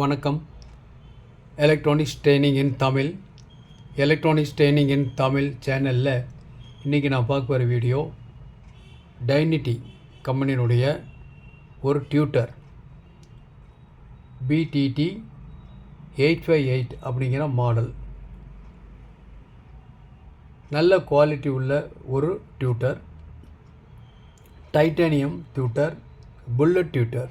வணக்கம். Electronics training in Tamil electronics training in Tamil சேனலில் இன்றைக்கி நான் பார்க்க போகிற வீடியோ டைனிட்டி கம்பெனியினுடைய ஒரு tweeter P T T eight five eight அப்படிங்கிற மாடல் நல்ல குவாலிட்டி உள்ள ஒரு tweeter titanium tweeter bullet tweeter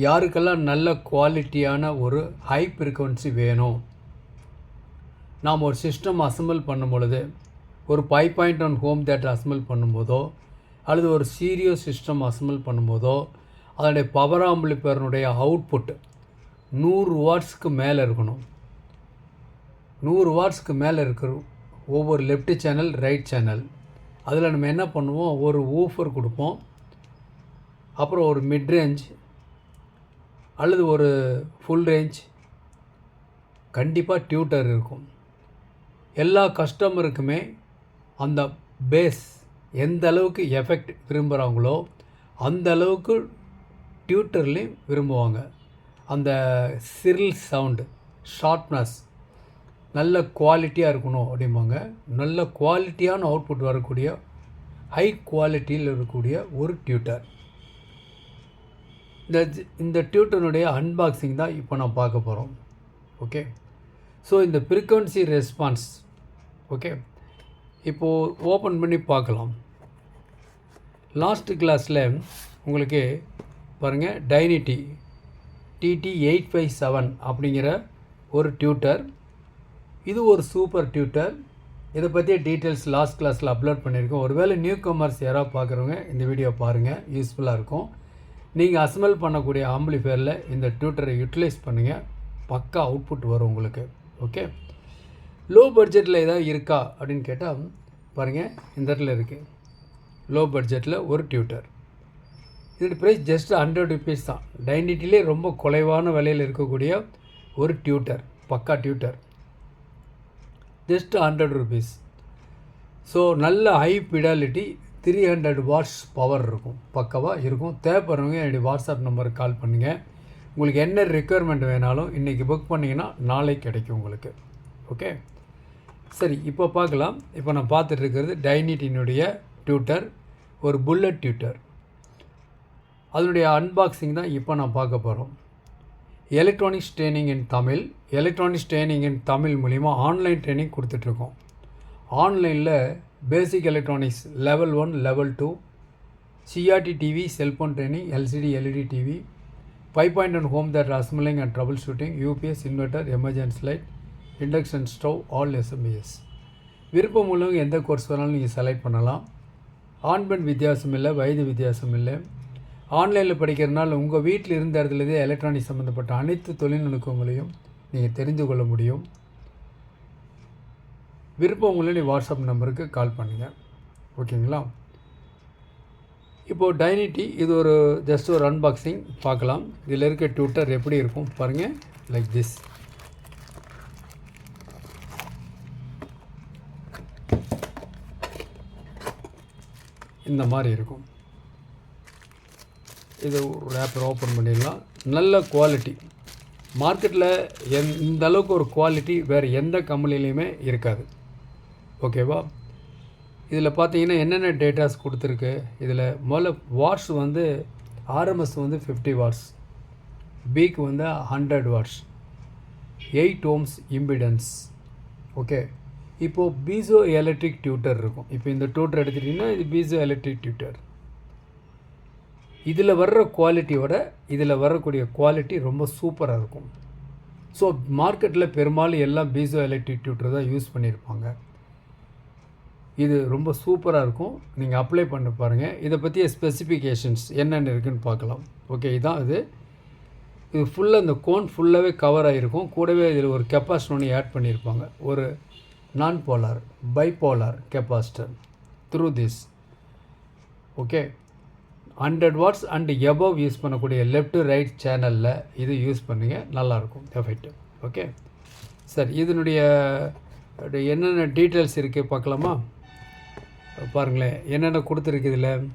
யாருக்கெல்லாம் நல்ல குவாலிட்டியான ஒரு ஹை ஃப்ரீக்குவன்சி வேணும்? நாம் ஒரு சிஸ்டம் அசம்பிள் பண்ணும் பொழுது ஒரு five point one home theatre assemble பண்ணும்போதோ அல்லது ஒரு சீரியோ சிஸ்டம் அசம்பிள் பண்ணும்போதோ அதனுடைய பவர் ஆம்பிளிப்பேரனுடைய அவுட்புட் நூறு வாட்ஸ்க்கு மேலே இருக்கணும். நூறு வாட்ஸ்க்கு மேலே இருக்கிற ஒவ்வொரு லெஃப்ட் சேனல் ரைட் சேனல் அதில் நம்ம என்ன பண்ணுவோம்? ஒரு ஊஃபர் கொடுப்போம். அப்புறம் ஒரு மிட் ரேஞ்ச் அல்லது ஒரு ஃபுல் ரேஞ்ச் கண்டிப்பாக டியூட்டர் இருக்கும். எல்லா கஸ்டமருக்குமே அந்த பேஸ் எந்த அளவுக்கு எஃபெக்ட் விரும்புகிறாங்களோ அந்த அளவுக்கு டியூட்டர்லேயும் விரும்புவாங்க. அந்த சிரில் சவுண்டு ஷார்ப்னஸ் நல்ல குவாலிட்டியாக இருக்கணும் அப்படிம்பாங்க. நல்ல குவாலிட்டியான அவுட்புட் வரக்கூடிய ஹை குவாலிட்டியில் இருக்கக்கூடிய ஒரு டியூட்டர் இந்த இந்த டியூட்டனுடைய அன்பாக்சிங் தான் இப்போ நான் பார்க்க போகிறோம் ஓகே ஸோ இந்த ஃப்ரீக்குவன்சி ரெஸ்பான்ஸ் ஓகே இப்போது ஓப்பன் பண்ணி பார்க்கலாம். லாஸ்ட் கிளாஸில் உங்களுக்கு பாருங்கள் டைனிட்டி T T eight five seven அப்படிங்கிற ஒரு டியூட்டர் இது ஒரு சூப்பர் டியூட்டர் இதை பற்றிய டீட்டெயில்ஸ் லாஸ்ட் கிளாஸில் அப்லோட் பண்ணியிருக்கோம். ஒருவேளை நியூ கமர்ஸ் யாராவது பார்க்குறவங்க இந்த வீடியோ பாருங்கள் யூஸ்ஃபுல்லாக இருக்கும். நீங்கள் அசமல் பண்ணக்கூடிய ஆம்பிளிஃபயரில் இந்த டியூட்டரை யூட்டிலைஸ் பண்ணுங்கள் பக்கா அவுட்புட் வரும் உங்களுக்கு. ஓகே லோ பட்ஜெட்டில் ஏதாவது இருக்கா அப்படின்னு கேட்டால் பாருங்கள் இந்த இடத்துல இருக்குது லோ பட்ஜெட்டில் ஒரு டியூட்டர் இதோட ப்ரைஸ் ஜஸ்ட் ஹண்ட்ரட் ருபீஸ் தான். டைனிட்டிலே ரொம்ப குறைவான விலையில் இருக்கக்கூடிய ஒரு டியூட்டர் பக்கா tweeter just hundred rupees so நல்ல high fidelity three hundred watts power இருக்கும். பக்கவாக இருக்கும். தேவைப்படுறவங்க என்னுடைய வாட்ஸ்அப் நம்பருக்கு கால் பண்ணுங்கள் உங்களுக்கு என்ன ரெக்குயர்மெண்ட் வேணாலும் இன்றைக்கி புக் பண்ணிங்கன்னா நாளைக்கு கிடைக்கும் உங்களுக்கு. ஓகே சரி இப்போ பார்க்கலாம். இப்போ நான் பார்த்துட்டு இருக்கிறது டைனிட்டினுடைய டியூட்டர் ஒரு புல்லட் டியூட்டர் அதனுடைய அன்பாக்சிங் தான் இப்போ நான் பார்க்க போகிறோம் electronics training in Tamil electronics training in Tamil மூலிமா ஆன்லைன் ட்ரைனிங் கொடுத்துட்ருக்கோம் ஆன்லைனில் basic electronics level one level two C R T TV cellphone training L C D L E D TV five point one home theatre assembling and trouble shooting U P S inverter emergency light induction stove all S M E S விருப்பம் உள்ளவங்க எந்த course வேணாலும் நீங்கள் select பண்ணலாம். ஆண் பெண் வித்தியாசம் இல்லை வயது வித்தியாசம் இல்லை. ஆன்லைனில் படிக்கிறதுனால உங்கள் வீட்டில் இருந்த இடத்துலேருந்தே எலக்ட்ரானிக் சம்மந்தப்பட்ட அனைத்து தொழில்நுட்பங்களையும் நீங்கள் தெரிந்து கொள்ள முடியும். விருப்பம் உங்களை நீ வாட்ஸ்அப் நம்பருக்கு கால் பண்ணுங்கள் ஓகேங்களா? இப்போது டைனிட்டி இது ஒரு ஜஸ்ட் ஒரு அன்பாக்சிங் பார்க்கலாம். இதில் இருக்க ட்விட்டர் எப்படி இருக்கும் பாருங்கள் லைக் திஸ் இந்த மாதிரி இருக்கும். இது ரேப்பர் ஓப்பன் பண்ணிடலாம். நல்ல குவாலிட்டி மார்க்கெட்டில் எந் இந்த அளவுக்கு ஒரு குவாலிட்டி வேறு எந்த கம்பெனிலையுமே இருக்காது. ஓகேவா? இதில் பார்த்தீங்கன்னா என்னென்ன டேட்டாஸ் கொடுத்துருக்கு? இதில் முதல்ல வாட்ஸ் வந்து ஆர்எம்எஸ் வந்து ஃபிஃப்டி வாட்ஸ் பீக் வந்து hundred watts eight ohms impedance okay இப்போது பீசோ எலக்ட்ரிக் டியூட்டர் இருக்கும். இப்போ இந்த டியூட்டர் எடுத்துட்டிங்கன்னா இது பீசோ எலக்ட்ரிக் டியூட்டர் இதில் வர்ற குவாலிட்டியோட இதில் வரக்கூடிய குவாலிட்டி ரொம்ப சூப்பராக இருக்கும். ஸோ மார்க்கெட்டில் பெரும்பாலும் எல்லாம் பீசோ எலக்ட்ரிக் டியூட்டர் தான் யூஸ் பண்ணியிருப்பாங்க இது ரொம்ப சூப்பராக இருக்கும். நீங்கள் அப்ளை பண்ணி பாருங்கள் இதை பற்றிய ஸ்பெசிஃபிகேஷன்ஸ் என்னென்ன இருக்குதுன்னு பார்க்கலாம். ஓகே இதான் இது. இது ஃபுல்லாக இந்த கோன் ஃபுல்லாகவே கவர் ஆகிருக்கும் கூடவே இதில் ஒரு கெப்பாசிட்டர் ஒன்று ஆட் பண்ணியிருப்பாங்க. ஒரு non polar bipolar capacitor through this okay hundred watts and above use பண்ணக்கூடிய லெஃப்ட் ரைட் சேனலில் இது யூஸ் பண்ணுங்க. நல்லாயிருக்கும் எஃபெக்ட் ஓகே சரி இதனுடைய என்னென்ன டீட்டெயில்ஸ் இருக்குது பார்க்கலாமா? பாருங்களேன் என்னென்ன கொடுத்துருக்கு இதில்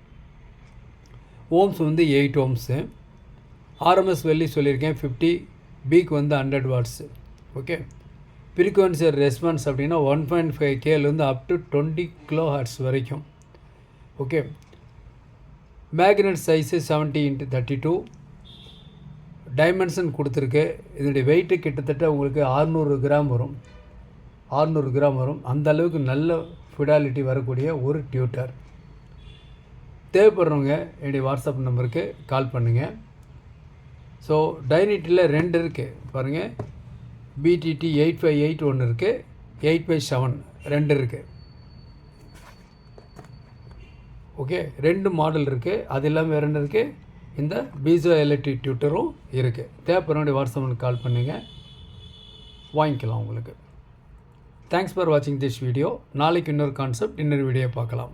ஓம்ஸ் வந்து எயிட் ஓம்ஸு. ஆர்எம்எஸ் வெள்ளி சொல்லியிருக்கேன் ஃபிஃப்டி பீக் வந்து hundred watts okay? Frequency response அப்படின்னா one point five கேலேருந்து up to twenty kilo hertz வரைக்கும். Okay? Magnet size seventy into thirty two dimension கொடுத்துருக்கு. இதனுடைய வெயிட்டு கிட்டத்தட்ட உங்களுக்கு ஆறுநூறு கிராம் வரும். ஆறுநூறு கிராம் வரும். அந்த அளவுக்கு நல்ல ஃபிடாலிட்டி வரக்கூடிய ஒரு டியூட்டர் தேவைப்படுறவங்க என்னுடைய வாட்ஸ்அப் நம்பருக்கு கால் பண்ணுங்கள் ஸோ டைனிட்டியில் ரெண்டு இருக்குது பாருங்கள் பிடிடி எயிட் ஃபைவ் எயிட் ஒன்று இருக்குது எயிட் ஃபைவ் செவன் ரெண்டு இருக்குது ஓகே ரெண்டு மாடல் இருக்குது அது இல்லாமல் வேறு என்ன இருக்குது இந்த பீசோ எலக்ட்ரிக் டியூட்டரும் இருக்குது தேவைப்படுறவங்க வாட்ஸ்அப்பில் கால் பண்ணுங்கள் வாங்கிக்கலாம் உங்களுக்கு. தேங்க்ஸ் ஃபார் வாட்சிங் திஸ் வீடியோ நாளைக்கு இன்னொரு கான்செப்ட் இன்னொரு வீடியோ பார்க்கலாம்.